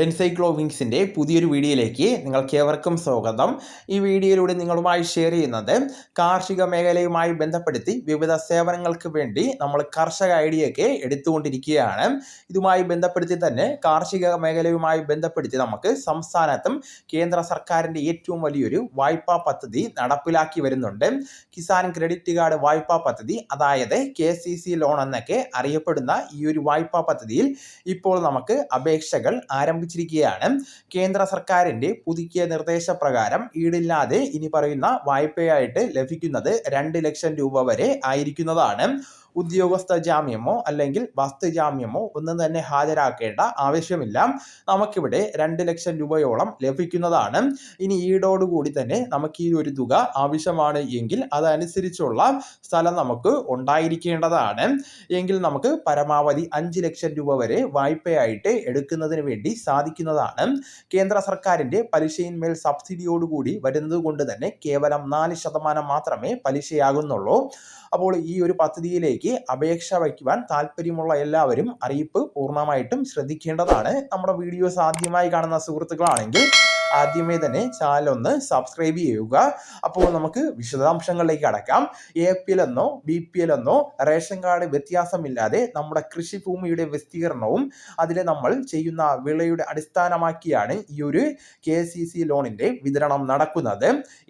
എൻസൈക്ലോവിങ്സിന്റെ പുതിയൊരു വീഡിയോയിലേക്ക് നിങ്ങൾക്ക് ഏവർക്കും സ്വാഗതം. ഈ വീഡിയോയിലൂടെ നിങ്ങളുമായി ഷെയർ ചെയ്യുന്നത് കാർഷിക മേഖലയുമായി ബന്ധപ്പെടുത്തി വിവിധ സേവനങ്ങൾക്ക് വേണ്ടി നമ്മൾ കർഷക ഐഡിയൊക്കെ എടുത്തുകൊണ്ടിരിക്കുകയാണ്. ഇതുമായി ബന്ധപ്പെടുത്തി തന്നെ കാർഷിക മേഖലയുമായി ബന്ധപ്പെടുത്തി നമുക്ക് സംസ്ഥാനത്തും കേന്ദ്ര സർക്കാരിന്റെ ഏറ്റവും വലിയൊരു വായ്പാ പദ്ധതി നടപ്പിലാക്കി വരുന്നുണ്ട്. കിസാൻ ക്രെഡിറ്റ് കാർഡ് വായ്പാ പദ്ധതി അതായത് കെ സി സി ലോൺ എന്നൊക്കെ അറിയപ്പെടുന്ന ഈ ഒരു വായ്പാ പദ്ധതിയിൽ ഇപ്പോൾ നമുക്ക് അപേക്ഷകൾ ആരംഭിച്ചു ആരംഭിച്ചിരിക്കുകയാണ്. കേന്ദ്ര സർക്കാരിന്റെ പുതുക്കിയ നിർദ്ദേശപ്രകാരം ഈടില്ലാതെ ഇനി പറയുന്ന വായ്പയായിട്ട് ലഭിക്കുന്നത് രണ്ട് ലക്ഷം രൂപ വരെ ആയിരിക്കുന്നതാണ്. ഉദ്യോഗസ്ഥ ജാമ്യമോ അല്ലെങ്കിൽ വസ്തു ജാമ്യമോ ഒന്നും തന്നെ ഹാജരാക്കേണ്ട ആവശ്യമില്ല. നമുക്കിവിടെ രണ്ട് ലക്ഷം രൂപയോളം ലഭിക്കുന്നതാണ്. ഇനി ഈടോടുകൂടി തന്നെ നമുക്ക് ഈ ഒരു തുക ആവശ്യമാണ് എങ്കിൽ അതനുസരിച്ചുള്ള സ്ഥലം നമുക്ക് ഉണ്ടായിരിക്കേണ്ടതാണ്. എങ്കിൽ നമുക്ക് പരമാവധി അഞ്ച് ലക്ഷം രൂപ വരെ വായ്പയായിട്ട് എടുക്കുന്നതിന് വേണ്ടി സാധിക്കുന്നതാണ്. കേന്ദ്ര സർക്കാരിന്റെ പലിശയിന്മേൽ സബ്സിഡിയോടുകൂടി വരുന്നത് കൊണ്ട് തന്നെ കേവലം നാല് ശതമാനം മാത്രമേ പലിശയാകുന്നുള്ളൂ. അപ്പോൾ ഈ ഒരു പദ്ധതിയിലേക്ക് അപേക്ഷ വയ്ക്കുവാൻ താല്പര്യമുള്ള എല്ലാവരും അറിയിപ്പ് പൂർണമായിട്ടും ശ്രദ്ധിക്കേണ്ടതാണ്. നമ്മുടെ വീഡിയോസ് ആദ്യമായി കാണുന്ന സുഹൃത്തുക്കളാണെങ്കിൽ ആദ്യമേ തന്നെ ചാനൽ ഒന്ന് സബ്സ്ക്രൈബ് ചെയ്യുക. അപ്പോൾ നമുക്ക് വിശദാംശങ്ങളിലേക്ക് അടക്കാം. എ പി എൽ എന്നോ ബി പി എൽ എന്നോ റേഷൻ കാർഡ് വ്യത്യാസമില്ലാതെ നമ്മുടെ കൃഷിഭൂമിയുടെ വിസ്തീർണവും അതിൽ നമ്മൾ ചെയ്യുന്ന വിളയുടെ അടിസ്ഥാനമാക്കിയാണ് ഈ ഒരു കെ സി സി ലോണിന്റെ വിതരണം നടക്കുന്നത്.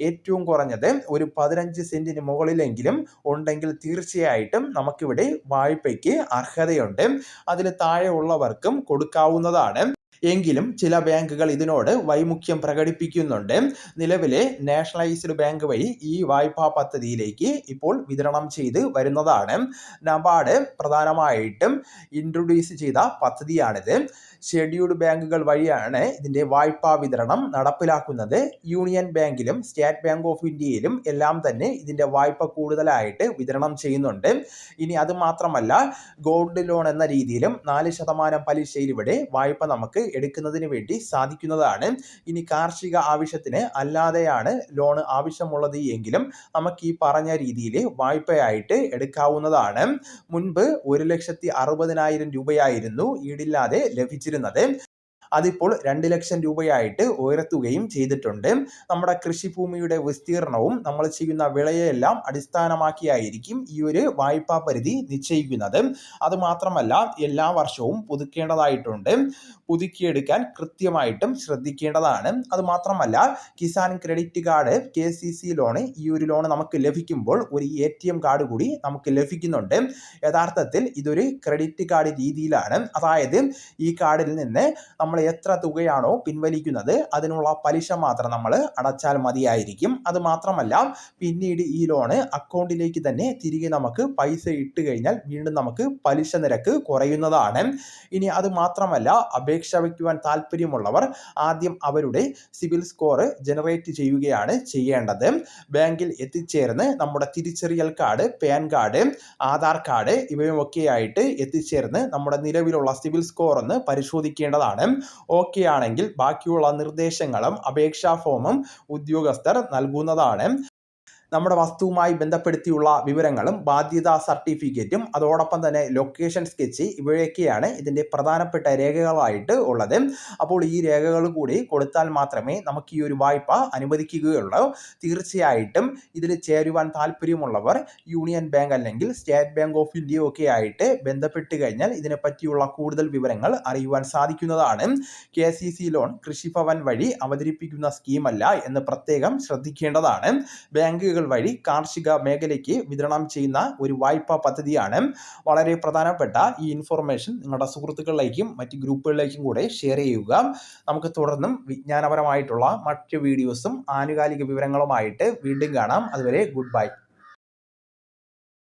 ഏറ്റവും കുറഞ്ഞത് ഒരു പതിനഞ്ച് സെന്റിന് മുകളിലെങ്കിലും ഉണ്ടെങ്കിൽ തീർച്ചയായിട്ടും നമുക്കിവിടെ വായ്പയ്ക്ക് അർഹതയുണ്ട്. അതിൽ താഴെ ഉള്ളവർക്കും കൊടുക്കാവുന്നതാണ്. എങ്കിലും ചില ബാങ്കുകൾ ഇതിനോട് വൈമുഖ്യം പ്രകടിപ്പിക്കുന്നുണ്ട്. നിലവിലെ നാഷണലൈസ്ഡ് ബാങ്ക് വഴി ഈ വായ്പാ പദ്ധതിയിലേക്ക് ഇപ്പോൾ വിതരണം ചെയ്ത് വരുന്നതാണ്. നബാർഡ് പ്രധാനമായിട്ടും ഇൻട്രൊഡ്യൂസ് ചെയ്ത പദ്ധതിയാണിത്. ഷെഡ്യൂൾഡ് ബാങ്കുകൾ വഴിയാണ് ഇതിന്റെ വായ്പാ വിതരണം നടപ്പിലാക്കുന്നത്. യൂണിയൻ ബാങ്കിലും സ്റ്റേറ്റ് ബാങ്ക് ഓഫ് ഇന്ത്യയിലും എല്ലാം തന്നെ ഇതിന്റെ വായ്പ കൂടുതലായിട്ട് വിതരണം ചെയ്യുന്നുണ്ട്. ഇനി അത് മാത്രമല്ല ഗോൾഡ് ലോൺ എന്ന രീതിയിലും നാല് ശതമാനം പലിശയിൽ ഇവിടെ വായ്പ നമുക്ക് എടുക്കുന്നതിന് വേണ്ടി സാധിക്കുന്നതാണ്. ഇനി കാർഷിക ആവശ്യത്തിന് അല്ലാതെയാണ് ലോൺ ആവശ്യമുള്ളത് എങ്കിലും നമുക്ക് ഈ പറഞ്ഞ രീതിയിൽ വായ്പയായിട്ട് എടുക്കാവുന്നതാണ്. മുൻപ് ഒരു ലക്ഷത്തി അറുപതിനായിരം രൂപയായിരുന്നു ഈടില്ലാതെ ലഭിച്ചിരുന്നത്. അതിപ്പോൾ രണ്ട് ലക്ഷം രൂപയായിട്ട് ഉയർത്തുകയും ചെയ്തിട്ടുണ്ട്. നമ്മുടെ കൃഷിഭൂമിയുടെ വിസ്തീർണവും നമ്മൾ ചെയ്യുന്ന വിളയെല്ലാം അടിസ്ഥാനമാക്കിയായിരിക്കും ഈ ഒരു വായ്പാ പരിധി നിശ്ചയിക്കുന്നത്. അതുമാത്രമല്ല എല്ലാ വർഷവും പുതുക്കേണ്ടതായിട്ടുണ്ട്. പുതുക്കിയെടുക്കാൻ കൃത്യമായിട്ടും ശ്രദ്ധിക്കേണ്ടതാണ്. അതുമാത്രമല്ല Kisan credit card K C C loan ഈ ഒരു ലോൺ നമുക്ക് ലഭിക്കുമ്പോൾ ഒരു എ ടി എം കാർഡ് കൂടി നമുക്ക് ലഭിക്കുന്നുണ്ട്. യഥാർത്ഥത്തിൽ ഇതൊരു ക്രെഡിറ്റ് കാർഡ് രീതിയിലാണ്. അതായത് ഈ കാർഡിൽ നിന്ന് നമ്മൾ എത്ര തുകയാണോ പിൻവലിക്കുന്നത് അതിനുള്ള പലിശ മാത്രം നമ്മൾ അടച്ചാൽ മതിയായിരിക്കും. അത് മാത്രമല്ല പിന്നീട് ഈ ലോണ് അക്കൗണ്ടിലേക്ക് തന്നെ തിരികെ നമുക്ക് പൈസ ഇട്ട് കഴിഞ്ഞാൽ വീണ്ടും നമുക്ക് പലിശ നിരക്ക് കുറയുന്നതാണ്. ഇനി അത് മാത്രമല്ല അപേക്ഷ വയ്ക്കുവാൻ താല്പര്യമുള്ളവർ ആദ്യം അവരുടെ സിവിൽ സ്കോർ ജനറേറ്റ് ചെയ്യുകയാണ് ചെയ്യേണ്ടത്. ബാങ്കിൽ എത്തിച്ചേർന്ന് നമ്മുടെ തിരിച്ചറിയൽ card PAN card Aadhaar card ഇവയൊക്കെ ആയിട്ട് എത്തിച്ചേർന്ന് നമ്മുടെ നിലവിലുള്ള സിവിൽ സ്കോർ ഒന്ന് പരിശോധിക്കേണ്ടതാണ്. ഓക്കെ ആണെങ്കിൽ ബാക്കിയുള്ള നിർദ്ദേശങ്ങളും അപേക്ഷാ ഫോമും ഉദ്യോഗസ്ഥർ നൽകുന്നതാണ്. നമ്മുടെ വസ്തുവുമായി ബന്ധപ്പെടുത്തിയുള്ള വിവരങ്ങളും ബാധ്യതാ സർട്ടിഫിക്കറ്റും അതോടൊപ്പം തന്നെ ലൊക്കേഷൻ സ്കെച്ച് ഇവയൊക്കെയാണ് ഇതിന്റെ പ്രധാനപ്പെട്ട രേഖകളായിട്ട് ഉള്ളത്. അപ്പോൾ ഈ രേഖകൾ കൂടി കൊടുത്താൽ മാത്രമേ നമുക്ക് ഈ ഒരു വായ്പ അനുവദിക്കുകയുള്ളൂ. തീർച്ചയായിട്ടും ഇതിൽ ചേരുവാൻ താല്പര്യമുള്ളവർ യൂണിയൻ ബാങ്ക് അല്ലെങ്കിൽ സ്റ്റേറ്റ് ബാങ്ക് ഓഫ് ഇന്ത്യ ഒക്കെ ആയിട്ട് ബന്ധപ്പെട്ട് കഴിഞ്ഞാൽ ഇതിനെ പറ്റിയുള്ള കൂടുതൽ വിവരങ്ങൾ അറിയുവാൻ സാധിക്കുന്നതാണ്. K C C loan Krishibhavan വഴി അവതരിപ്പിക്കുന്ന സ്കീമല്ല എന്ന് പ്രത്യേകം ശ്രദ്ധിക്കേണ്ടതാണ്. വഴി കാർഷിക മേഖലയ്ക്ക് വിതരണം ചെയ്യുന്ന ഒരു വായ്പാ പദ്ധതിയാണ്. വളരെ പ്രധാനപ്പെട്ട ഈ ഇൻഫർമേഷൻ നിങ്ങളുടെ സുഹൃത്തുക്കളിലേക്കും മറ്റ് ഗ്രൂപ്പുകളിലേക്കും കൂടെ ഷെയർ ചെയ്യുക. നമുക്ക് തുടർന്നും വിജ്ഞാനപരമായിട്ടുള്ള മറ്റ് വീഡിയോസും ആനുകാലിക വിവരങ്ങളുമായിട്ട് വീണ്ടും കാണാം. അതുവരെ ഗുഡ് ബൈ